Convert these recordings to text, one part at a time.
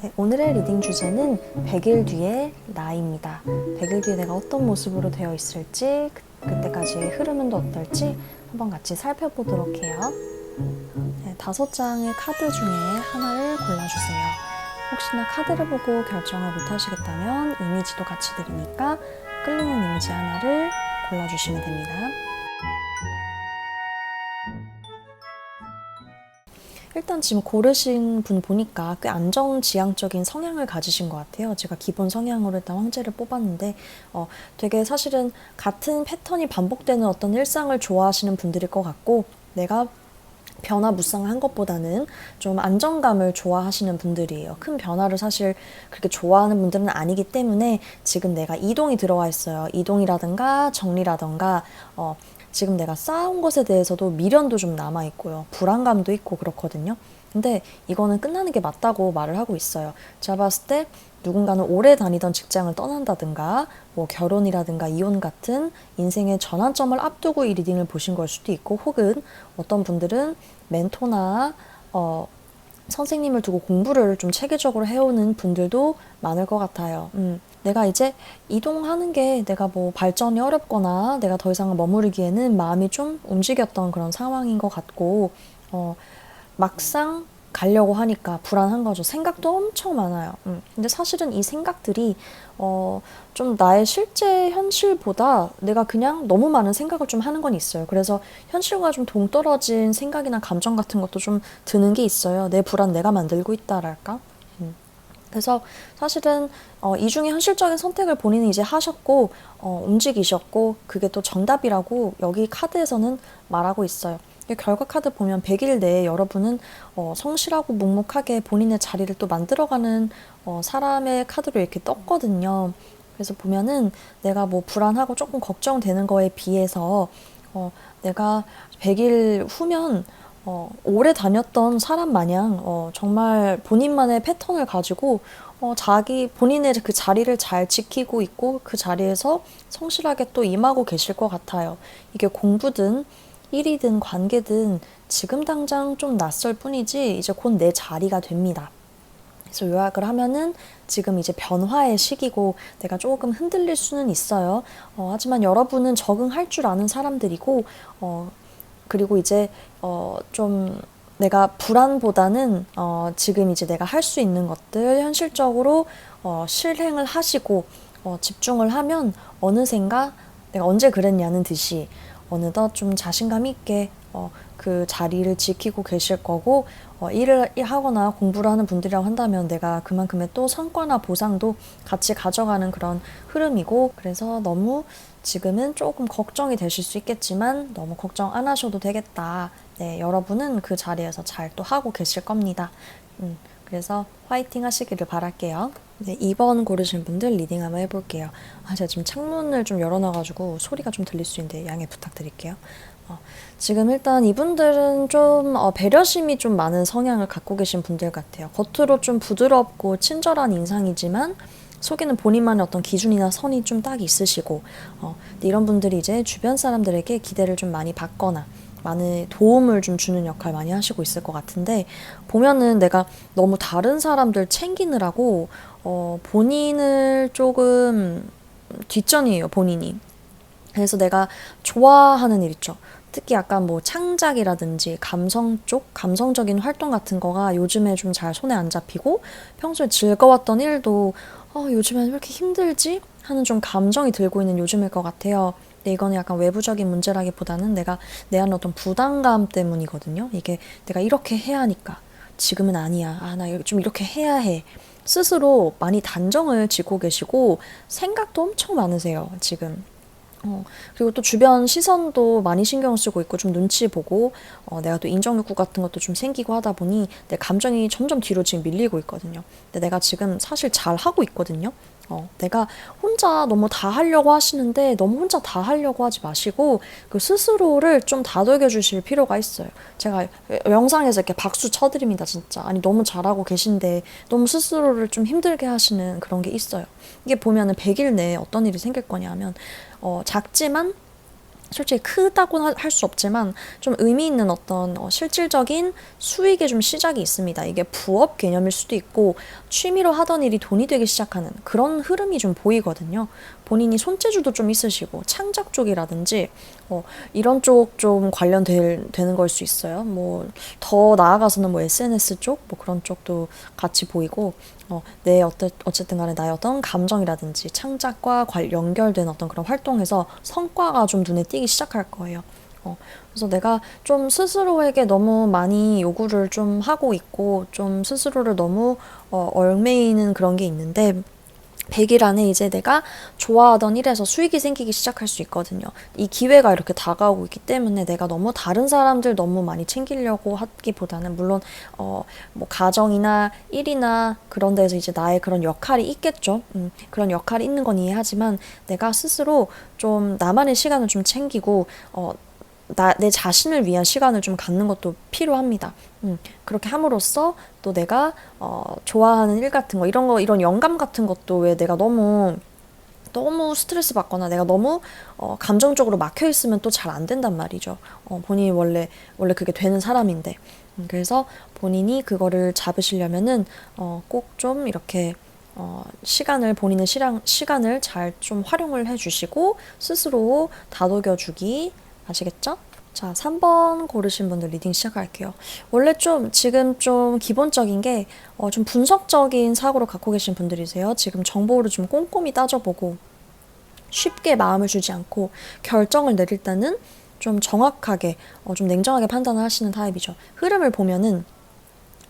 네, 오늘의 리딩 주제는 100일 뒤의 나입니다. 100일 뒤에 내가 어떤 모습으로 되어 있을지, 그, 그때까지의 흐름은 또 어떨지 한번 같이 살펴보도록 해요. 네, 다섯 장의 카드 중에 하나를 골라주세요. 혹시나 카드를 보고 결정을 못 하시겠다면 이미지도 같이 드리니까 끌리는 이미지 하나를 골라주시면 됩니다. 일단 지금 고르신 분 보니까 꽤 안정지향적인 성향을 가지신 것 같아요. 제가 기본 성향으로 일단 황제를 뽑았는데, 어, 되게 사실은 같은 패턴이 반복되는 어떤 일상을 좋아하시는 분들일 것 같고, 내가 변화무쌍한 것보다는 좀 안정감을 좋아하시는 분들이에요. 큰 변화를 사실 그렇게 좋아하는 분들은 아니기 때문에 지금 내가 이동이 들어와 있어요. 이동이라든가 정리라든가, 어, 지금 내가 쌓아온 것에 대해서도 미련도 좀 남아 있고요. 불안감도 있고 그렇거든요. 근데 이거는 끝나는 게 맞다고 말을 하고 있어요. 제가 봤을 때 누군가는 오래 다니던 직장을 떠난다든가 뭐 결혼이라든가 이혼 같은 인생의 전환점을 앞두고 이 리딩을 보신 걸 수도 있고 혹은 어떤 분들은 멘토나 어 선생님을 두고 공부를 좀 체계적으로 해오는 분들도 많을 것 같아요. 음, 내가 이제 이동하는 게 내가 뭐 발전이 어렵거나 내가 더 이상 머무르기에는 마음이 좀 움직였던 그런 상황인 것 같고, 어, 막상 가려고 하니까 불안한 거죠. 생각도 엄청 많아요. 음, 근데 사실은 이 생각들이, 어, 좀 나의 실제 현실보다 내가 그냥 너무 많은 생각을 좀 하는 건 있어요. 그래서 현실과 좀 동떨어진 생각이나 감정 같은 것도 좀 드는 게 있어요. 내 불안 내가 만들고 있다랄까? 음. 그래서 사실은 어, 이 중에 현실적인 선택을 본인이 이제 하셨고 어, 움직이셨고 그게 또 정답이라고 여기 카드에서는 말하고 있어요. 이 결과 카드 보면 100일 내에 여러분은 어, 성실하고 묵묵하게 본인의 자리를 또 만들어가는 어, 사람의 카드로 이렇게 떴거든요. 그래서 보면은 내가 뭐 불안하고 조금 걱정되는 거에 비해서 어, 내가 100일 후면 어, 오래 다녔던 사람 마냥 어, 정말 본인만의 패턴을 가지고 어, 자기 본인의 그 자리를 잘 지키고 있고 그 자리에서 성실하게 또 임하고 계실 것 같아요. 이게 공부든 일이든 관계든 지금 당장 좀 낯설 뿐이지 이제 곧 내 자리가 됩니다. 그래서 요약을 하면은 지금 이제 변화의 시기고 내가 조금 흔들릴 수는 있어요. 어, 하지만 여러분은 적응할 줄 아는 사람들이고, 어, 그리고 이제, 어, 좀 내가 불안보다는, 어, 지금 이제 내가 할 수 있는 것들 현실적으로, 어, 실행을 하시고, 어, 집중을 하면 어느샌가 내가 언제 그랬냐는 듯이 어느덧 좀 자신감 있게, 어, 그 자리를 지키고 계실 거고, 어, 일을 하거나 공부를 하는 분들이라고 한다면 내가 그만큼의 또 성과나 보상도 같이 가져가는 그런 흐름이고, 그래서 너무 지금은 조금 걱정이 되실 수 있겠지만 너무 걱정 안 하셔도 되겠다. 네, 여러분은 그 자리에서 잘 또 하고 계실 겁니다. 음, 그래서 화이팅 하시기를 바랄게요. 네, 2번 고르신 분들 리딩 한번 해볼게요. 아, 제가 지금 창문을 좀 열어놔가지고 소리가 좀 들릴 수 있는데 양해 부탁드릴게요. 어, 지금 일단 이분들은 좀 어, 배려심이 좀 많은 성향을 갖고 계신 분들 같아요. 겉으로 좀 부드럽고 친절한 인상이지만 속에는 본인만의 어떤 기준이나 선이 좀 딱 있으시고, 어, 이런 분들이 이제 주변 사람들에게 기대를 좀 많이 받거나, 많은 도움을 좀 주는 역할 많이 하시고 있을 것 같은데, 보면은 내가 너무 다른 사람들 챙기느라고, 어, 본인을 조금 뒷전이에요, 본인이. 그래서 내가 좋아하는 일 있죠. 특히 약간 뭐 창작이라든지 감성 쪽, 감성적인 활동 같은 거가 요즘에 좀 잘 손에 안 잡히고 평소에 즐거웠던 일도 어, 요즘엔 왜 이렇게 힘들지? 하는 좀 감정이 들고 있는 요즘일 것 같아요. 근데 이거는 약간 외부적인 문제라기보다는 내가 내 안에 어떤 부담감 때문이거든요. 이게 내가 이렇게 해야 하니까 지금은 아니야. 아, 나 좀 이렇게 해야 해. 스스로 많이 단정을 짓고 계시고 생각도 엄청 많으세요, 지금. 어, 그리고 또 주변 시선도 많이 신경 쓰고 있고 좀 눈치 보고 어, 내가 또 인정 욕구 같은 것도 좀 생기고 하다 보니 내 감정이 점점 뒤로 지금 밀리고 있거든요. 근데 내가 지금 사실 잘 하고 있거든요. 어, 내가 혼자 너무 다 하려고 하시는데 너무 혼자 다 하려고 하지 마시고 그 스스로를 좀 다독여 주실 필요가 있어요. 제가 영상에서 이렇게 박수 쳐드립니다, 진짜. 아니, 너무 잘하고 계신데 너무 스스로를 좀 힘들게 하시는 그런 게 있어요. 이게 보면은 100일 내에 어떤 일이 생길 거냐 하면 어, 작지만 솔직히 크다고는 할 수 없지만 좀 의미 있는 어떤 어, 실질적인 수익의 좀 시작이 있습니다. 이게 부업 개념일 수도 있고 취미로 하던 일이 돈이 되기 시작하는 그런 흐름이 좀 보이거든요. 본인이 손재주도 좀 있으시고 창작 쪽이라든지 어, 이런 쪽 좀 관련되는 걸 수 있어요. 뭐 더 나아가서는 뭐 SNS 쪽 뭐 그런 쪽도 같이 보이고 어, 내 어때, 어쨌든 간에 나의 어떤 감정이라든지 창작과 관, 연결된 어떤 그런 활동에서 성과가 좀 눈에 띄기 시작할 거예요. 어, 그래서 내가 좀 스스로에게 너무 많이 요구를 좀 하고 있고 좀 스스로를 너무 어, 얽매이는 그런 게 있는데 100일 안에 이제 내가 좋아하던 일에서 수익이 생기기 시작할 수 있거든요. 이 기회가 이렇게 다가오고 있기 때문에 내가 너무 다른 사람들 너무 많이 챙기려고 하기보다는 물론 어 뭐 가정이나 일이나 그런 데서 이제 나의 그런 역할이 있겠죠. 음, 그런 역할이 있는 건 이해하지만 내가 스스로 좀 나만의 시간을 좀 챙기고 어 나, 내 자신을 위한 시간을 좀 갖는 것도 필요합니다. 음, 그렇게 함으로써 또 내가 어, 좋아하는 일 같은 거 이런 거 이런 영감 같은 것도 왜 내가 너무 너무 스트레스 받거나 내가 너무 어, 감정적으로 막혀 있으면 또 잘 안 된단 말이죠. 어, 본인이 원래 원래 그게 되는 사람인데 음, 그래서 본인이 그거를 잡으시려면은 어, 꼭 좀 이렇게 어, 시간을 본인의 시랑, 시간을 잘 좀 활용을 해주시고 스스로 다독여주기 아시겠죠? 자, 3번 고르신 분들 리딩 시작할게요. 원래 좀 지금 좀 기본적인 게 어, 좀 분석적인 사고를 갖고 계신 분들이세요. 지금 정보를 좀 꼼꼼히 따져보고 쉽게 마음을 주지 않고 결정을 내릴 때는 좀 정확하게 어, 좀 냉정하게 판단을 하시는 타입이죠. 흐름을 보면은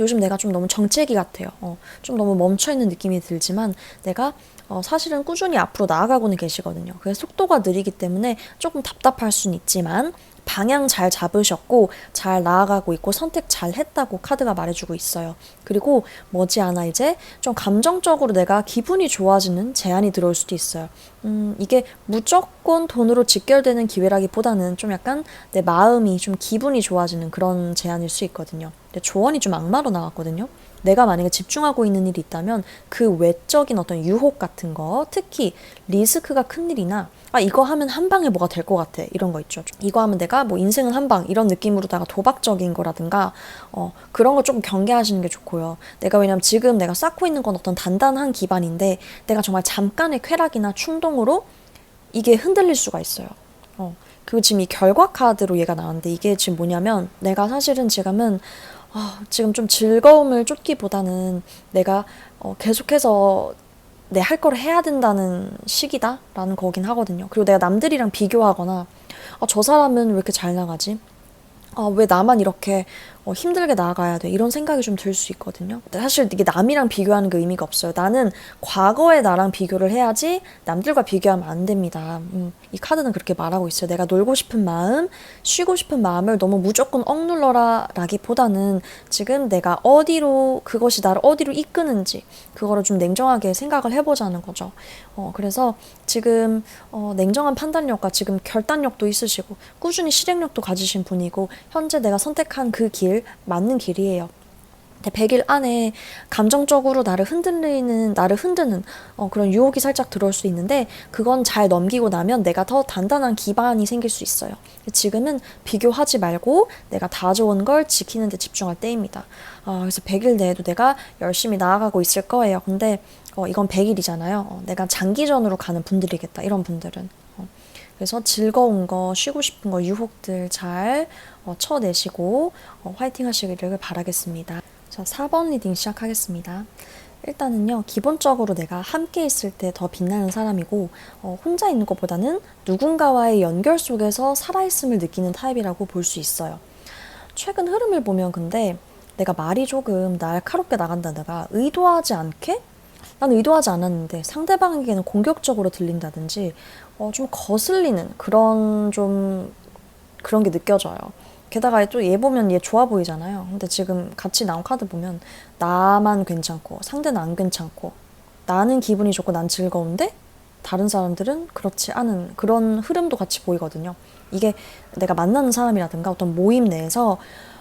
요즘 내가 좀 너무 정체기 같아요. 어, 좀 너무 멈춰있는 느낌이 들지만 내가 어, 사실은 꾸준히 앞으로 나아가고는 계시거든요. 그래서 속도가 느리기 때문에 조금 답답할 수는 있지만 방향 잘 잡으셨고 잘 나아가고 있고 선택 잘 했다고 카드가 말해주고 있어요. 그리고 머지않아 이제 좀 감정적으로 내가 기분이 좋아지는 제안이 들어올 수도 있어요. 음, 이게 무조건 돈으로 직결되는 기회라기보다는 좀 약간 내 마음이 좀 기분이 좋아지는 그런 제안일 수 있거든요. 근데 조언이 좀 악마로 나왔거든요. 내가 만약에 집중하고 있는 일이 있다면 그 외적인 어떤 유혹 같은 거, 특히 리스크가 큰 일이나 아 이거 하면 한 방에 뭐가 될 것 같아 이런 거 있죠. 이거 하면 내가 뭐 인생은 한 방 이런 느낌으로다가 도박적인 거라든가 어 그런 거 조금 경계하시는 게 좋고요. 내가 왜냐면 지금 내가 쌓고 있는 건 어떤 단단한 기반인데 내가 정말 잠깐의 쾌락이나 충동으로 이게 흔들릴 수가 있어요. 어 그리고 지금 이 결과 카드로 얘가 나왔는데 이게 지금 뭐냐면 내가 사실은 지금은 아, 지금 좀 즐거움을 쫓기보다는 내가 어, 계속해서 내 할 거를 해야 된다는 시기다 라는 거긴 하거든요. 그리고 내가 남들이랑 비교하거나 아, 저 사람은 왜 이렇게 잘 나가지? 아, 왜 나만 이렇게 어, 힘들게 나아가야 돼? 이런 생각이 좀 들 수 있거든요. 사실 이게 남이랑 비교하는 그 의미가 없어요. 나는 과거의 나랑 비교를 해야지 남들과 비교하면 안 됩니다. 음, 이 카드는 그렇게 말하고 있어요. 내가 놀고 싶은 마음, 쉬고 싶은 마음을 너무 무조건 억눌러라 라기보다는 지금 내가 어디로, 그것이 나를 어디로 이끄는지, 그거를 좀 냉정하게 생각을 해보자는 거죠. 어, 그래서 지금 어, 냉정한 판단력과 지금 결단력도 있으시고, 꾸준히 실행력도 가지신 분이고, 현재 내가 선택한 그 길, 맞는 길이에요. 100일 안에 감정적으로 나를 흔들리는, 나를 흔드는 어, 그런 유혹이 살짝 들어올 수 있는데 그건 잘 넘기고 나면 내가 더 단단한 기반이 생길 수 있어요. 지금은 비교하지 말고 내가 다 좋은 걸 지키는 데 집중할 때입니다. 어, 그래서 100일 내에도 내가 열심히 나아가고 있을 거예요. 근데 어, 이건 100일이잖아요. 어, 내가 장기전으로 가는 분들이겠다. 이런 분들은. 어, 그래서 즐거운 거, 쉬고 싶은 거, 유혹들 잘 어, 쳐내시고 어, 화이팅 하시기를 바라겠습니다. 자, 4번 리딩 시작하겠습니다. 일단은요, 기본적으로 내가 함께 있을 때 더 빛나는 사람이고, 어, 혼자 있는 것보다는 누군가와의 연결 속에서 살아있음을 느끼는 타입이라고 볼 수 있어요. 최근 흐름을 보면 근데 내가 말이 조금 날카롭게 나간다다가 의도하지 않게 난 의도하지 않았는데 상대방에게는 공격적으로 들린다든지 어, 좀 거슬리는 그런 좀 그런 게 느껴져요. 게다가 또 얘 보면 얘 좋아 보이잖아요. 근데 지금 같이 나온 카드 보면 나만 괜찮고 상대는 안 괜찮고 나는 기분이 좋고 난 즐거운데 다른 사람들은 그렇지 않은 그런 흐름도 같이 보이거든요. 이게 내가 만나는 사람이라든가 어떤 모임 내에서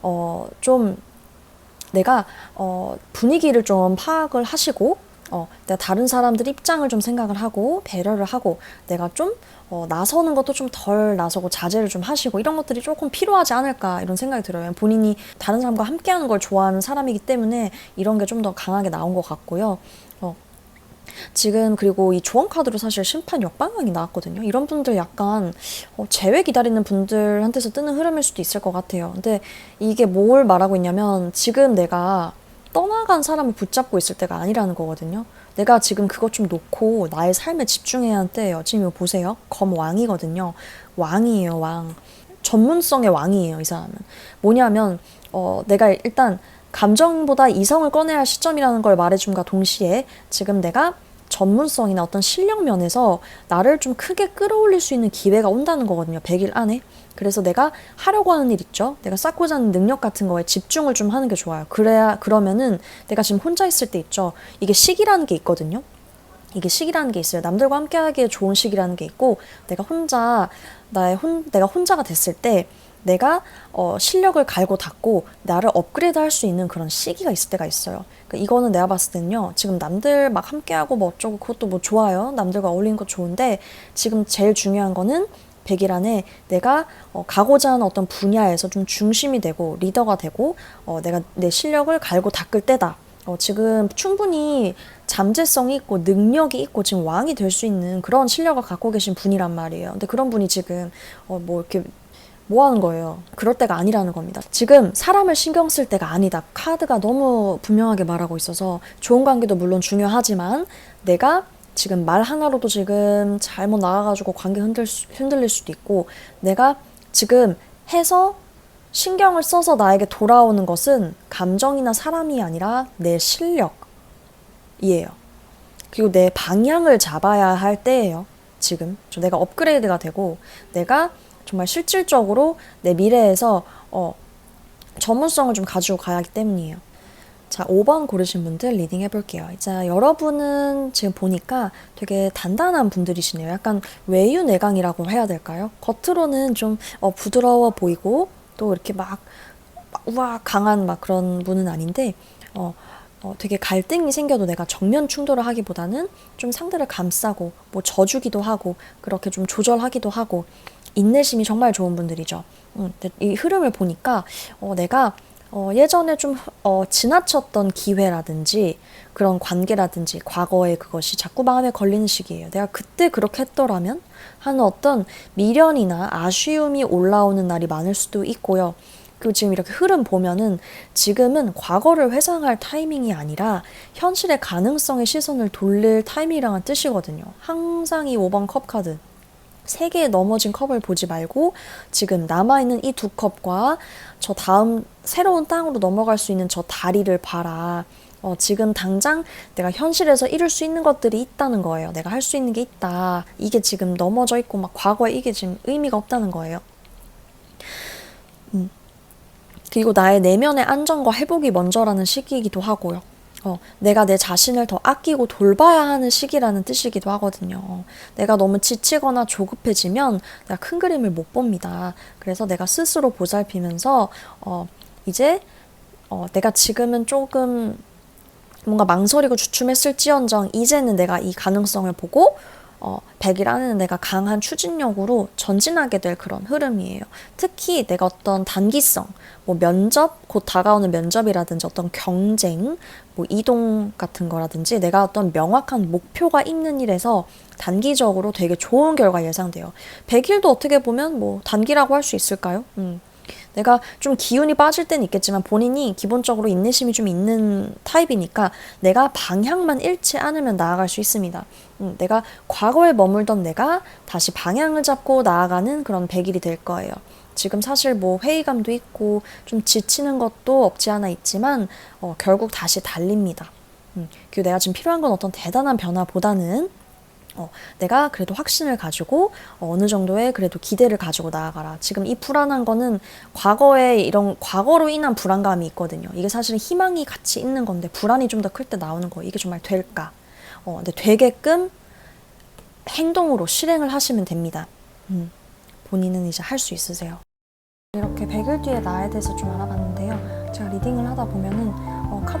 어, 좀 내가 어, 분위기를 좀 파악을 하시고 어, 내가 다른 사람들 입장을 좀 생각을 하고 배려를 하고 내가 좀 어, 나서는 것도 좀 덜 나서고 자제를 좀 하시고 이런 것들이 조금 필요하지 않을까 이런 생각이 들어요. 본인이 다른 사람과 함께하는 걸 좋아하는 사람이기 때문에 이런 게 좀 더 강하게 나온 것 같고요. 어, 지금 그리고 이 조언 카드로 사실 심판 역방향이 나왔거든요. 이런 분들 약간 어, 재회 기다리는 분들한테서 뜨는 흐름일 수도 있을 것 같아요. 근데 이게 뭘 말하고 있냐면 지금 내가 떠나간 사람을 붙잡고 있을 때가 아니라는 거거든요. 내가 지금 그것 좀 놓고 나의 삶에 집중해야 하는 때예요. 지금 이거 보세요. 검 왕이거든요. 왕이에요, 왕. 전문성의 왕이에요, 이 사람은. 뭐냐면 어, 내가 일단 감정보다 이성을 꺼내야 할 시점이라는 걸 말해줌과 동시에 지금 내가 전문성이나 어떤 실력 면에서 나를 좀 크게 끌어올릴 수 있는 기회가 온다는 거거든요. 100일 안에. 그래서 내가 하려고 하는 일 있죠. 내가 쌓고자 하는 능력 같은 거에 집중을 좀 하는 게 좋아요. 그래야 그러면은 내가 지금 혼자 있을 때 있죠. 이게 시기라는 게 있거든요. 이게 시기라는 게 있어요. 남들과 함께 하기에 좋은 시기라는 게 있고 내가 혼자 나의 혼 내가 혼자가 됐을 때 내가 어, 실력을 갈고 닦고 나를 업그레이드 할 수 있는 그런 시기가 있을 때가 있어요. 그러니까 이거는 내가 봤을 때는요. 지금 남들 막 함께하고 뭐 어쩌고 그것도 뭐 좋아요. 남들과 어울리는 것 좋은데 지금 제일 중요한 거는 100일 안에 내가 어, 가고자 하는 어떤 분야에서 좀 중심이 되고 리더가 되고 어, 내가 내 실력을 갈고 닦을 때다. 어, 지금 충분히 잠재성이 있고 능력이 있고 지금 왕이 될 수 있는 그런 실력을 갖고 계신 분이란 말이에요. 근데 그런 분이 지금 어, 뭐 이렇게 뭐 하는 거예요? 그럴 때가 아니라는 겁니다. 지금 사람을 신경 쓸 때가 아니다. 카드가 너무 분명하게 말하고 있어서 좋은 관계도 물론 중요하지만 내가 지금 말 하나로도 지금 잘못 나가가지고 관계 흔들 수, 흔들릴 수도 있고 내가 지금 해서 신경을 써서 나에게 돌아오는 것은 감정이나 사람이 아니라 내 실력이에요. 그리고 내 방향을 잡아야 할 때예요. 지금 좀 내가 업그레이드가 되고 내가 정말 실질적으로 내 미래에서 어, 전문성을 좀 가지고 가야 하기 때문이에요. 자, 5번 고르신 분들 리딩 해볼게요. 자, 여러분은 지금 보니까 되게 단단한 분들이시네요. 약간 외유내강이라고 해야 될까요? 겉으로는 좀 어, 부드러워 보이고 또 이렇게 막, 막 우와 강한 막 그런 분은 아닌데 어, 어, 되게 갈등이 생겨도 내가 정면 충돌을 하기보다는 좀 상대를 감싸고 뭐 져주기도 하고 그렇게 좀 조절하기도 하고 인내심이 정말 좋은 분들이죠. 음, 근데 이 흐름을 보니까 어, 내가 어, 예전에 좀 어, 지나쳤던 기회라든지 그런 관계라든지 과거의 그것이 자꾸 마음에 걸리는 시기예요. 내가 그때 그렇게 했더라면 하는 어떤 미련이나 아쉬움이 올라오는 날이 많을 수도 있고요. 그리고 지금 이렇게 흐름 보면은 지금은 과거를 회상할 타이밍이 아니라 현실의 가능성의 시선을 돌릴 타이밍이라는 뜻이거든요. 항상 이 5번 컵 카드. 세 개의 넘어진 컵을 보지 말고 지금 남아있는 이 두 컵과 저 다음 새로운 땅으로 넘어갈 수 있는 저 다리를 봐라. 어, 지금 당장 내가 현실에서 이룰 수 있는 것들이 있다는 거예요. 내가 할 수 있는 게 있다. 이게 지금 넘어져 있고 막 과거에 이게 지금 의미가 없다는 거예요. 음. 그리고 나의 내면의 안정과 회복이 먼저라는 시기이기도 하고요. 어, 내가 내 자신을 더 아끼고 돌봐야 하는 시기라는 뜻이기도 하거든요. 어, 내가 너무 지치거나 조급해지면 내가 큰 그림을 못 봅니다. 그래서 내가 스스로 보살피면서 어, 이제 어, 내가 지금은 조금 뭔가 망설이고 주춤했을지언정 이제는 내가 이 가능성을 보고 어, 100일 안에는 내가 강한 추진력으로 전진하게 될 그런 흐름이에요. 특히 내가 어떤 단기성, 뭐 면접, 곧 다가오는 면접이라든지 어떤 경쟁, 뭐 이동 같은 거라든지 내가 어떤 명확한 목표가 있는 일에서 단기적으로 되게 좋은 결과 예상돼요. 100일도 어떻게 보면 뭐 단기라고 할 수 있을까요? 음. 내가 좀 기운이 빠질 때는 있겠지만 본인이 기본적으로 인내심이 좀 있는 타입이니까 내가 방향만 잃지 않으면 나아갈 수 있습니다. 음, 내가 과거에 머물던 내가 다시 방향을 잡고 나아가는 그런 100일이 될 거예요. 지금 사실 뭐 회의감도 있고 좀 지치는 것도 없지 않아 있지만 어, 결국 다시 달립니다. 음, 그리고 내가 지금 필요한 건 어떤 대단한 변화보다는 어, 내가 그래도 확신을 가지고 어, 느 정도의 그래도 기대를 가지고 나아가라. 지금 이 불안한 거는 과거에 이런 과거로 인한 불안감이 있거든요. 이게 사실은 희망이 같이 있는 건데 불안이 좀 더 클 때 나오는 거예요. 이게 정말 될까? 어, 근데 되게끔 행동으로 실행을 하시면 됩니다. 음, 본인은 이제 할 수 있으세요. 이렇게 100일 뒤에 나에 대해서 좀 알아봤는데요. 제가 리딩을 하다 보면은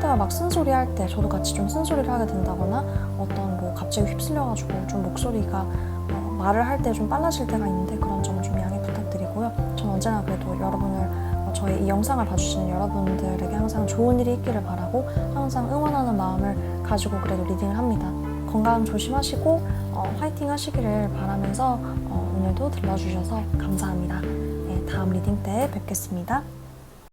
하다가 막 쓴소리 할 때 저도 같이 좀 쓴소리를 하게 된다거나 어떤 뭐 갑자기 휩쓸려가지고 좀 목소리가 어, 말을 할 때 좀 빨라질 때가 있는데 그런 점 좀 양해 부탁드리고요. 전 언제나 그래도 여러분을 어, 저희 이 영상을 봐주시는 여러분들에게 항상 좋은 일이 있기를 바라고 항상 응원하는 마음을 가지고 그래도 리딩을 합니다. 건강 조심하시고 어, 화이팅 하시기를 바라면서 어, 오늘도 들러주셔서 감사합니다. 네, 다음 리딩 때 뵙겠습니다.